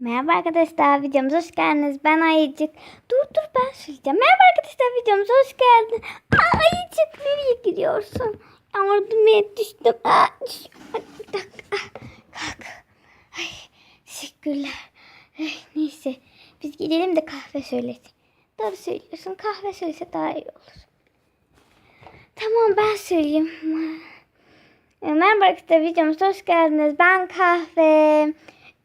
Merhaba arkadaşlar videomuza hoş geldiniz. Ben Ayıcık. Dur dur ben söyleyeceğim. Merhaba arkadaşlar videomuza hoş geldin. Ayıcık nereye gidiyorsun? Yardım et düştüm. Aa, düş. Bir Kalk. Teşekkürler. Neyse biz gidelim de kahve söylesin. Doğru söylüyorsun kahve söylese daha iyi olur. Tamam ben söyleyeyim. E, Merhaba arkadaşlar videomuza hoş geldiniz. Ben kahve.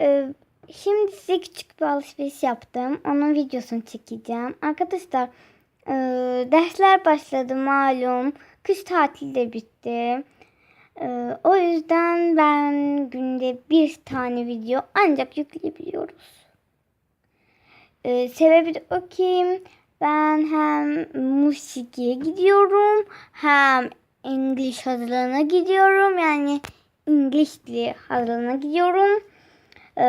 Ee, Şimdi size küçük bir alışveriş yaptım. Onun videosunu çekeceğim. Arkadaşlar e, dersler başladı malum. Kış tatili de bitti. E, o yüzden ben günde bir tane video ancak yükleyebiliyoruz. E, sebebi de o ki ben hem musikiye gidiyorum hem İngiliz hazırlığına gidiyorum. Yani İngiliz dili hazırlığına gidiyorum. Ee,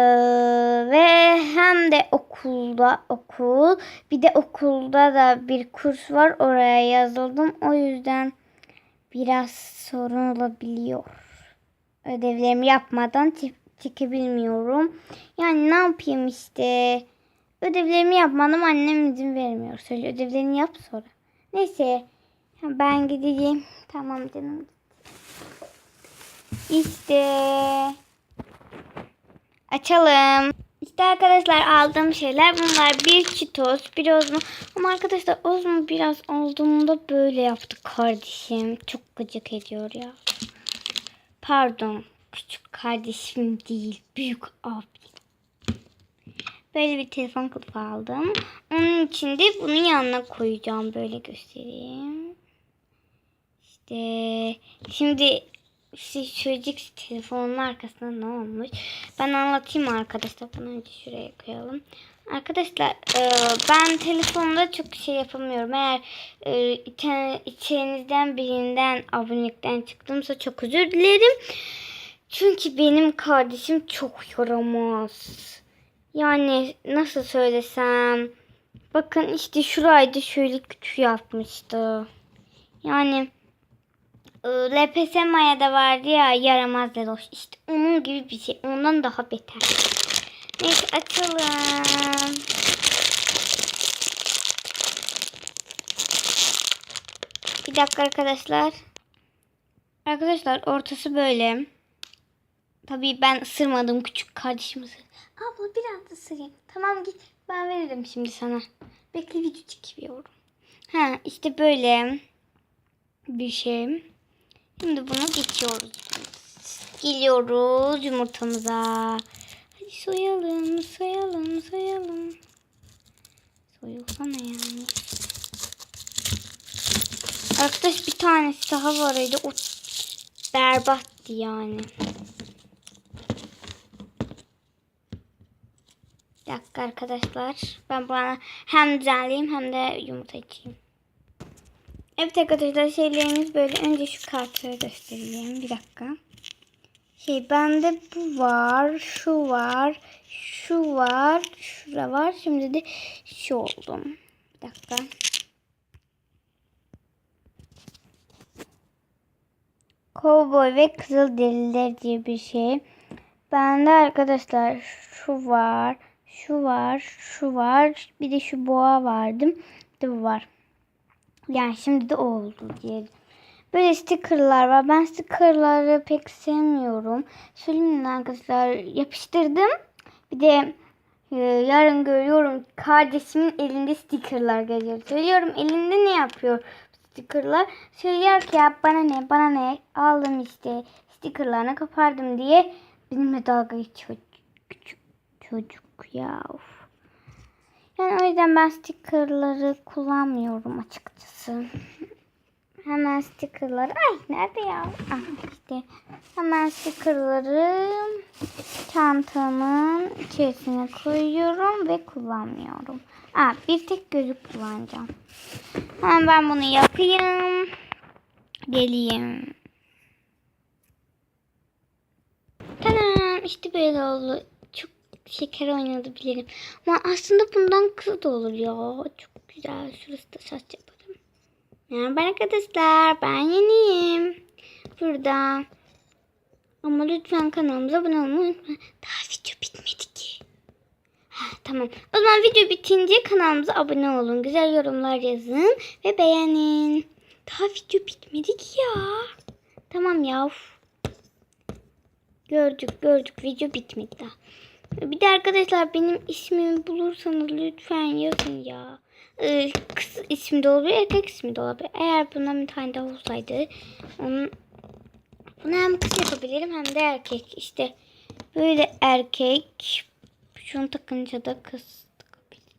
ve hem de okulda okul bir de okulda da bir kurs var oraya yazıldım. O yüzden biraz sorun olabiliyor. Ödevlerimi yapmadan çe- çekebilmiyorum. Yani ne yapayım işte? Ödevlerimi yapmadım annem izin vermiyor. Söyle ödevlerini yap sonra. Neyse ben gideyim. Tamam canım. İşte Açalım. İşte arkadaşlar aldığım şeyler bunlar. Bir çitos, bir ozmo. Ama arkadaşlar ozmo biraz olduğunda böyle yaptı kardeşim. Çok gıcık ediyor ya. Pardon. Küçük kardeşim değil. Büyük abi. Böyle bir telefon kılıfı aldım. Onun için de bunun yanına koyacağım. Böyle göstereyim. İşte şimdi işte çocuk telefonun arkasında ne olmuş? Ben anlatayım arkadaşlar. Bunu önce şuraya koyalım. Arkadaşlar e, ben telefonda çok şey yapamıyorum. Eğer e, içe- içerinizden birinden abonelikten çıktımsa çok özür dilerim. Çünkü benim kardeşim çok yaramaz. Yani nasıl söylesem. Bakın işte şurayda şöyle küçük yapmıştı. Yani LPS Maya'da vardı ya yaramaz Leloş. İşte onun gibi bir şey. Ondan daha beter. Neyse açalım. Bir dakika arkadaşlar. Arkadaşlar ortası böyle. Tabii ben ısırmadım küçük kardeşim ısırdı. Abla biraz ısırayım. Tamam git ben veririm şimdi sana. Bekle video çekiyorum. Ha işte böyle bir şey. Şimdi bunu geçiyoruz. Geliyoruz yumurtamıza. Hadi soyalım, soyalım, soyalım. Soyulsana yani. Arkadaş bir tanesi daha vardı. O berbattı yani. Bir dakika arkadaşlar. Ben bana hem düzenleyeyim hem de yumurta içeyim. Evet arkadaşlar şeylerimiz böyle. Önce şu kartları göstereyim. Bir dakika. Şey bende bu var. Şu var. Şu var. Şura var. Şimdi de şu oldum. Bir dakika. Kovboy ve Kızılderililer diye bir şey. Bende arkadaşlar şu var. Şu var. Şu var. Bir de şu boğa vardı. Bir de bu var. Yani şimdi de oldu diyelim. Böyle stickerlar var. Ben stickerları pek sevmiyorum. Söyleyeyim arkadaşlar yapıştırdım. Bir de e, yarın görüyorum kardeşimin elinde stickerlar geliyor. Söylüyorum elinde ne yapıyor stickerlar? Söylüyor ki ya bana ne bana ne aldım işte stickerlarını kapardım diye benimle dalga geçiyor. Çocuk ya. Of. Yani o yüzden ben stickerları kullanmıyorum açıkçası. Hemen stickerları ay nerede ya? Ah, işte hemen stickerları çantamın içerisine koyuyorum ve kullanmıyorum. Aa, bir tek gözlük kullanacağım. Hemen ben bunu yapayım. Geleyim. Tamam işte böyle oldu. Şeker oynadı bilirim. Ama aslında bundan kız da olur ya. Çok güzel. Şurası da saç yaparım. Merhaba arkadaşlar. Ben yeniyim. Burada. Ama lütfen kanalımıza abone olmayı unutmayın. Daha video bitmedi ki. Tamam. O zaman video bitince kanalımıza abone olun. Güzel yorumlar yazın ve beğenin. Daha video bitmedi ki ya. Tamam ya. uf. Gördük gördük. Video bitmedi daha. Bir de arkadaşlar benim ismimi bulursanız lütfen yazın ya. Ee, kız ismi de olabilir, erkek ismi de olabilir. Eğer bundan bir tane daha olsaydı bunu hem kız yapabilirim hem de erkek. İşte böyle erkek şunu takınca da kız takabilirim.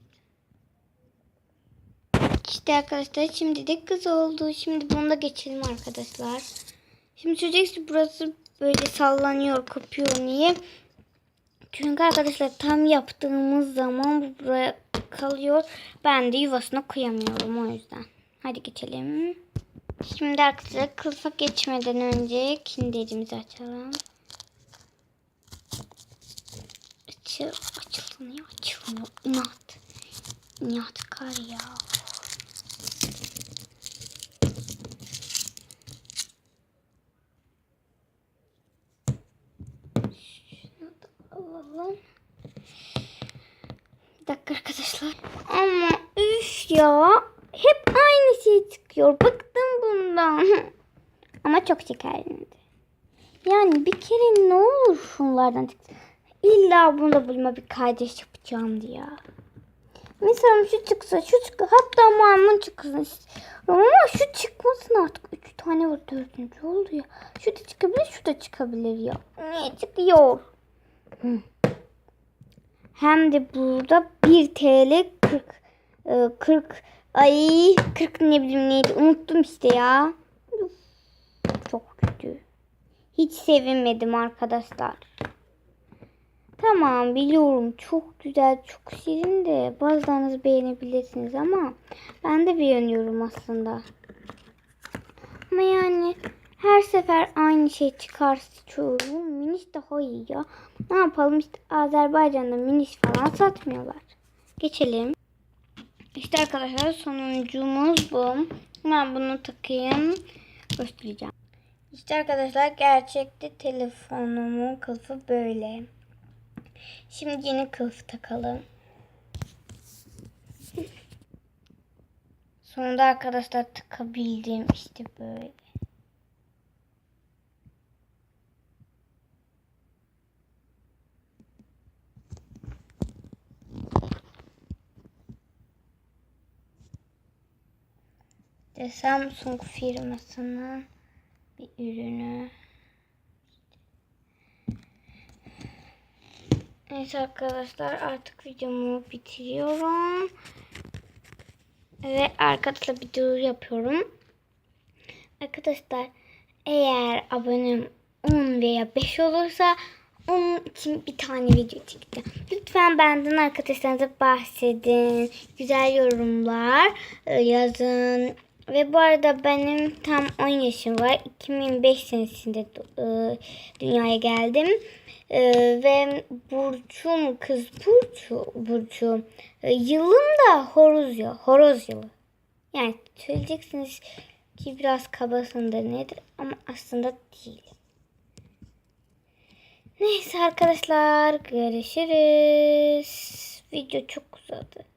İşte arkadaşlar şimdi de kız oldu. Şimdi bunu da geçelim arkadaşlar. Şimdi söyleyeceksin burası böyle sallanıyor, kopuyor. Niye? Çünkü arkadaşlar tam yaptığımız zaman bu buraya kalıyor. Ben de yuvasına koyamıyorum o yüzden. Hadi geçelim. Şimdi arkadaşlar kılıfa geçmeden önce kinderimizi açalım. Açıl, açılmıyor, açılmıyor. İnat. İnat kar ya. Şunu da alalım. Bir dakika arkadaşlar. Ama ya. Hep aynı şey çıkıyor. Bıktım bundan. Ama çok şekerliydi. Yani bir kere ne olur şunlardan çıksın. İlla bunda bulma bir kardeş yapacağım diye. Mesela şu çıksa, şu çıksa, hatta maymun çıksın. Ama şu çıkmasın artık. Üç tane var, dördüncü oldu ya. Şu da çıkabilir, şu da çıkabilir ya. Niye çıkıyor? Hem de burada 1 TL 40 e, 40 ay 40 ne bileyim neydi unuttum işte ya. Çok kötü. Hiç sevinmedim arkadaşlar. Tamam biliyorum çok güzel çok şirin de bazılarınız beğenebilirsiniz ama ben de beğeniyorum aslında. Ama yani her sefer aynı şey çıkarsa çoğu miniş daha iyi ya. Ne yapalım işte Azerbaycan'da miniş falan satmıyorlar. Geçelim. İşte arkadaşlar sonuncumuz bu. Ben bunu takayım. Göstereceğim. İşte arkadaşlar gerçekte telefonumun kılıfı böyle. Şimdi yeni kılıf takalım. Sonunda arkadaşlar takabildim işte böyle. De Samsung firmasının bir ürünü. Neyse arkadaşlar artık videomu bitiriyorum. Ve arkadaşlar bir duyuru yapıyorum. Arkadaşlar eğer abonem 10 veya 5 olursa onun için bir tane video çekeceğim. Lütfen benden arkadaşlarınıza bahsedin. Güzel yorumlar e, yazın. Ve bu arada benim tam 10 yaşım var. 2005 senesinde e, dünyaya geldim. E, ve burcum kız burcu burcu. E, yılım da horoz yılı. Horoz yılı. Yani söyleyeceksiniz ki biraz kabasında nedir ama aslında değil. Neyse arkadaşlar görüşürüz. Video çok uzadı.